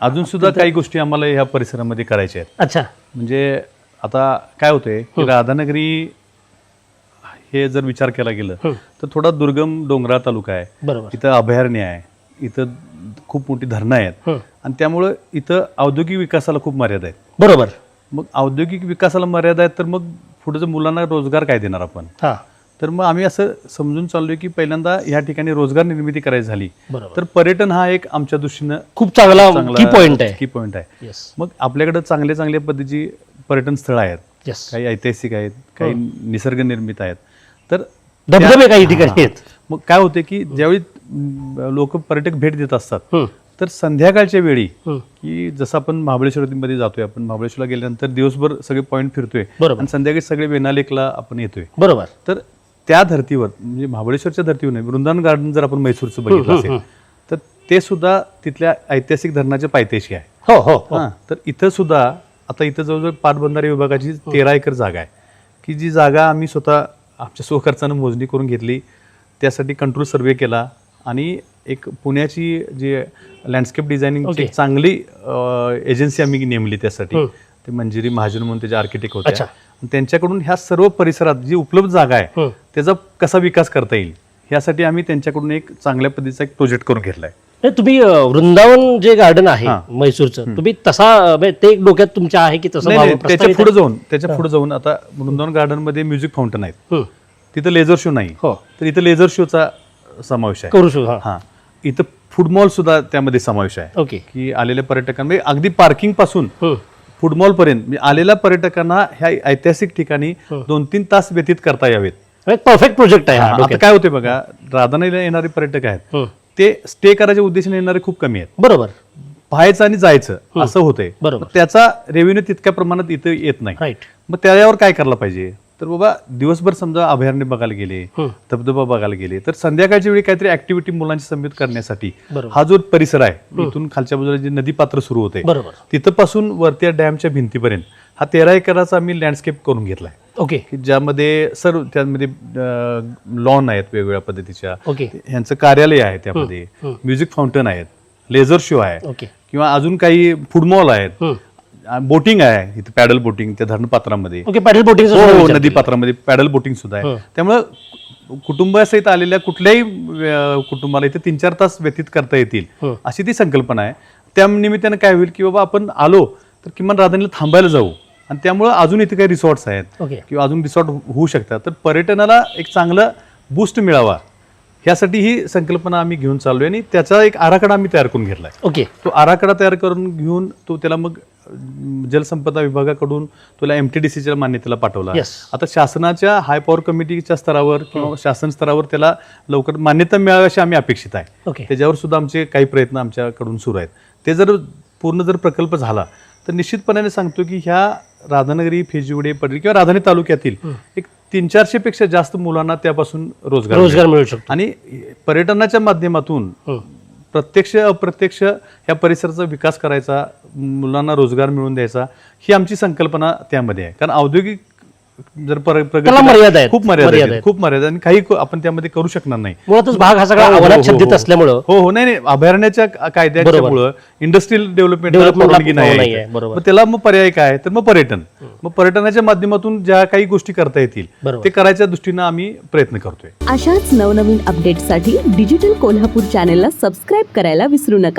अजून सुद्धा काही गोष्टी आम्हाला ह्या परिसरामध्ये करायच्या आहेत. अच्छा. म्हणजे आता काय होतंय की राधानगरी हे जर विचार केला गेलं तर थोडा दुर्गम डोंगराळ तालुका आहे. बरोबर. इथं अभयारण्य आहे. इथं खूप मोठी धरणं आहेत. हं. आणि त्यामुळं इथं औद्योगिक विकासाला खूप मर्यादा आहेत. बरोबर. मग औद्योगिक विकासाला मर्यादा आहेत तर मग पुढे मुलांना रोजगार काय देणार आपण? हा. तर मग आम्ही असं समजून चाललोय की पहिल्यांदा या ठिकाणी रोजगार निर्मिती करायची झाली. तर पर्यटन हा एक आमच्या दृष्टीनं खूप चांगला की पॉइंट आहे. की पॉईंट आहे. मग आपल्याकडे चांगले चांगल्या पद्धतीची पर्यटन स्थळं आहेत. काही ऐतिहासिक आहेत काही निसर्ग निर्मित आहेत. तर धबधबे काही ठिकाणी आहेत. मग काय होते की ज्यावेळी लोक पर्यटक भेट देत असतात हं. तर संध्याकाळच्या वेळी हं. की जसं आपण महाबळेश्वरमध्ये जातोय आपण महाबळेश्वरला गेल्यानंतर दिवसभर सगळे पॉईंट फिरतोय. आणि संध्याकाळी सगळे वेनालेकला आपण येतोय. बरोबर. तर त्या धर्तीवर म्हणजे महाबळेश्वरच्या धर्तीवर नाही वृंदावन गार्डन जर आपण मैसूरचं बघितलं असेल तर ते सुद्धा तिथल्या ऐतिहासिक धरणाच्या पायथ्याशी आहे. हो हो हो. तर इथं सुद्धा आता इथं जवळजवळ पाटबंधारे विभागाची तेरा एकर जागा आहे की जी जागा आम्ही स्वतः आमच्या स्वखर्चानं मोजणी करून घेतली त्यासाठी कंट्रोल सर्वे केला आणि एक पुण्याची जी लँडस्केप डिझायनिंगची एक चांगली एजन्सी आम्ही नेमली त्यासाठी. ते मंजिरी महाजन म्हणून त्याच्या आर्किटेक्ट आणि त्यांच्याकडून ह्या सर्व परिसरात जी उपलब्ध जागा आहे. त्याचा कसा विकास करता येईल? ह्यासाठी आम्ही त्यांच्याकडून एक चांगल्या पद्धतीचा एक प्रोजेक्ट करून घेतलाय. नाही, तुम्ही अ, वृंदावन जे गार्डन आहे मैसूरचं तुम्ही तसा अ, म्हणजे ते एक डोक्यात तुमच्या आहे की तसं नाही व्हावं नाही, त्याच्या प्रस्तावित पुढे जाऊन त्याच्या पुढे जाऊन आता वृंदावन गार्डनमध्ये म्युझिक फाउंटन आहेत. आहे? हं. तिथं लेझर शो नाही. हो. तर इथं लेझर शोचा समावेश आहे. करू शकतो हा. हा. इथं फूड मॉल सुद्धा त्यामध्ये समावेश आहे. ओके. की आलेल्या पर्यटकांना म्हणजे अगदी पार्किंगपासून हं. फूड मॉल पर्यंत म्हणजे आलेल्या पर्यटकांना ह्या ऐतिहासिक ठिकाणी दोन तीन तास व्यतीत करता यावेत. एक परफेक्ट प्रोजेक्ट आहे हा आता डोक्यात. काय होते बघा राधानगरीला येणारे पर्यटक आहेत. हं. ते स्टे करायच्या उद्देशाने येणारे खूप कमी आहेत. बरोबर. पाहायचं आणि जायचं असं होतंय. बरोबर. मग त्याचा रेव्हेन्यू तितक्या प्रमाणात इथं येत नाही. राईट मग त्याच्यावर काय करायला पाहिजे? तर बाबा दिवसभर समजा अभयारण्य बघायला गेले हं. धबधबा बघायला गेले तर संध्याकाळच्या वेळी काहीतरी ऍक्टिव्हिटी मुलांची समित करण्यासाठी बरोबर. हा जो परिसर आहे इथून खालच्या बाजूला जे नदी पात्र सुरू होते बरोबर. तिथं पासून वरत्या डॅमच्या भिंतीपर्यंत हा तेरा एकराचा आम्ही लँडस्केप करून घेतलाय. ओके की ज्यामध्ये सर्व त्यामध्ये लॉन आहेत वेगवेगळ्या पद्धतीच्या. ओके ह्यांचं कार्यालय आहे त्यामध्ये. म्युझिक फाउंटन आहेत. लेझर शो आहे. ओके किंवा अजून काही फूड मॉल आहेत. बोटिंग आहे. इथे पॅडल बोटिंग त्या धरणपात्रामध्ये ओके पॅडल बोटिंग हो नदी पात्रामध्ये पॅडल बोटिंग सुद्धा आहे. त्यामुळं कुटुंबासहित आलेल्या कुठल्याही कुटुंबाला इथे तीन चार तास व्यतीत करता येतील. अशी ती संकल्पना आहे. त्या निमित्तानं काय होईल की बाबा आपण आलो तर किमान राधानीला थांबायला जाऊ. आणि त्यामुळं अजून इथे काही रिसॉर्ट्स आहेत. ओके किंवा अजून रिसॉर्ट होऊ शकतात. तर पर्यटनाला एक चांगलं बूस्ट मिळावा. ह्यासाठी ही संकल्पना आम्ही घेऊन चाललोय आणि त्याचा एक आराखडा आम्ही तयार करून घेतलाय. ओके तो आराखडा तयार करून घेऊन तो त्याला मग जलसंपदा विभागाकडून तुला एम टी डी सीच्या मान्यतेला पाठवला. Yes. आता शासनाच्या हाय पॉवर कमिटीच्या स्तरावर किंवा शासन स्तरावर त्याला लवकर मान्यता मिळावी अशी आम्ही अपेक्षित आहे. ओके त्याच्यावर सुद्धा आमचे काही प्रयत्न आमच्याकडून सुरू आहेत. ते जर पूर्ण जर प्रकल्प झाला तर निश्चितपणाने सांगतो की ह्या राधानगरी फेजिवडे पडरी किंवा राधानगरी तालुक्यातील एक तीन चारशे पेक्षा जास्त मुलांना त्यापासून रोजगार. रोजगार मिळू शकतो आणि पर्यटनाच्या माध्यमातून. प्रत्यक्ष अप्रत्यक्ष या परिसराचा विकास करायचा मुलांना रोजगार मिळवून द्यायचा ही आमची संकल्पना त्यामध्ये आहे कारण औद्योगिक जर त्याला प्रगती मर्यादा आहेत. खूप मर्यादा मर्यादा आहेत आहेत. खूप मर्यादा आणि काही को- आपण त्यामध्ये करू शकणार नाही मुळातच भाग हा सगळा हो, हो, अवलाद हो, छंदित हो. असल्यामुळं हो हो नाही नाही अभयारण्याच्या कायद्याच्यामुळं इंडस्ट्रियल डेव्हलपमेंटला Development ला नाही नाहीये, आहे. बरोबर. मग त्याला मग पर्याय काय तर मग पर्यटन मग पर्यटनाच्या माध्यमातून ज्या काही गोष्टी करता येतील बरोबर. ते करायच्या दृष्टीनं आम्ही प्रयत्न करतोय अशाच नवनवीन अपडेट्ससाठी डिजिटल कोल्हापूर चॅनेलला सबस्क्राईब करायला विसरू नका